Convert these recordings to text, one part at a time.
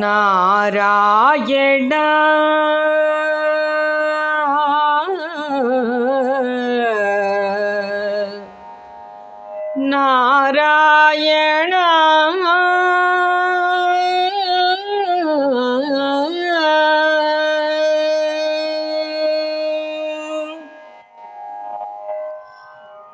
నారాయణ నారాయణ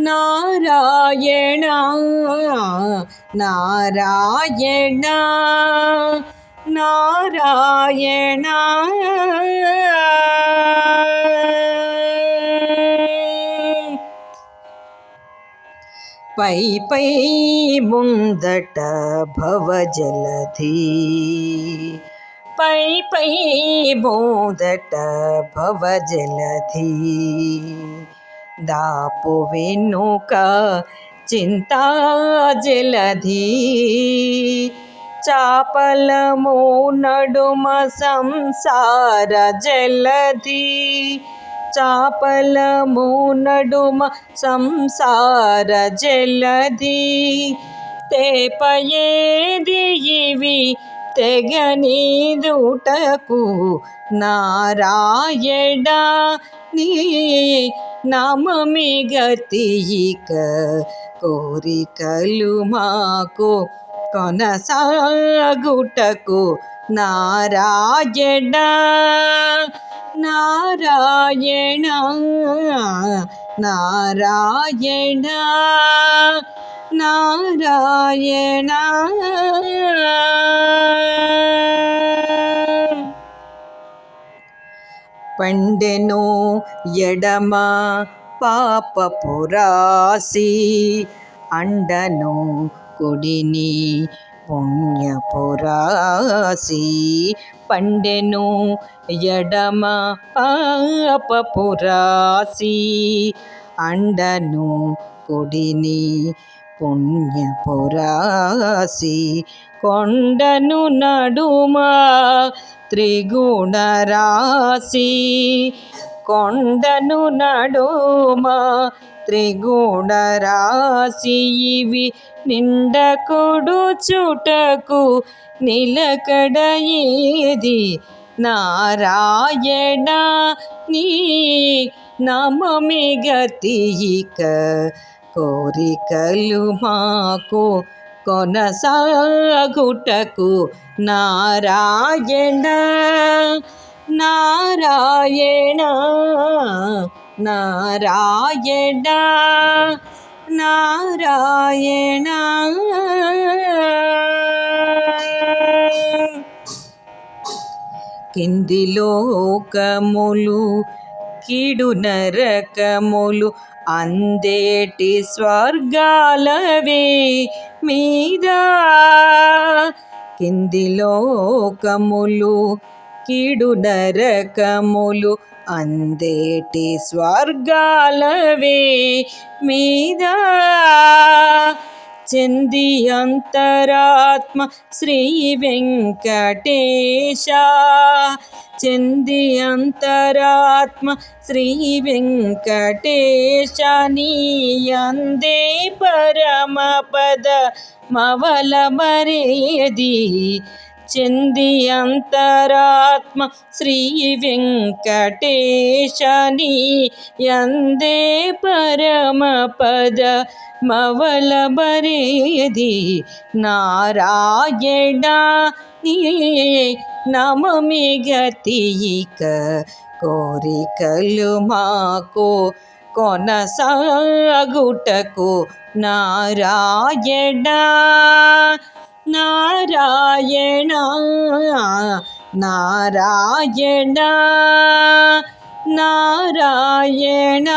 నారాయణ నారాయణ నారాయణ. పై పై ముందట భవజలధి పై పై ముందట భవజలధి. దాపు వెనుక చింతా జలధి చాపలము నడుమ సంసార జలధి. చాపలము నడుమ సంసార జలధి. తేపయేది ఇవి తెగని తెగనీదుటకు నారాయణ నీ నామమి గతిక కోరికలు మాకు కొనసాగుటకు నారాయణ నారాయణ నారాయణ నారాయణ పండెను ఎడమ పాపపురాసి అండను కుడిని పుణ్యపురాసి పండెను ఎడమ పాపపురాసి అండను కుడిని పుణ్యపురాసి కొండను నడుమ త్రిగుణరాశి కొండను నడుమ త్రిగుణరాశి ఇవి నిండకుడు చుటకు నిలకడయేది నారాయణ నీ నమమి గతిక కోరికలు మాకు కొనసాగుటకు నారాయణ నారాయణ నారాయణ నారాయణ. కింది లోకములు కీడు నరకములు అందేటి స్వర్గాలవే మీద. కింది లోకములు కీడు నరకములు అందేటి స్వర్గాలవే మీద. చెంది అంతరాత్మ శ్రీ వెంకటేశ. చెంది అంతరాత్మ శ్రీ వెంకటేశ నీయందే పరమ పద మవల మరేది చెంది అంతరాత్మ శ్రీ వెంకటేశని ఎందే పరమ పద మవల బరేది నారాయణ నమమి గతిక కోరికలు మాకు కొనసాగుటకు నారాయణ నారాయణ నారాయణ నారాయణ.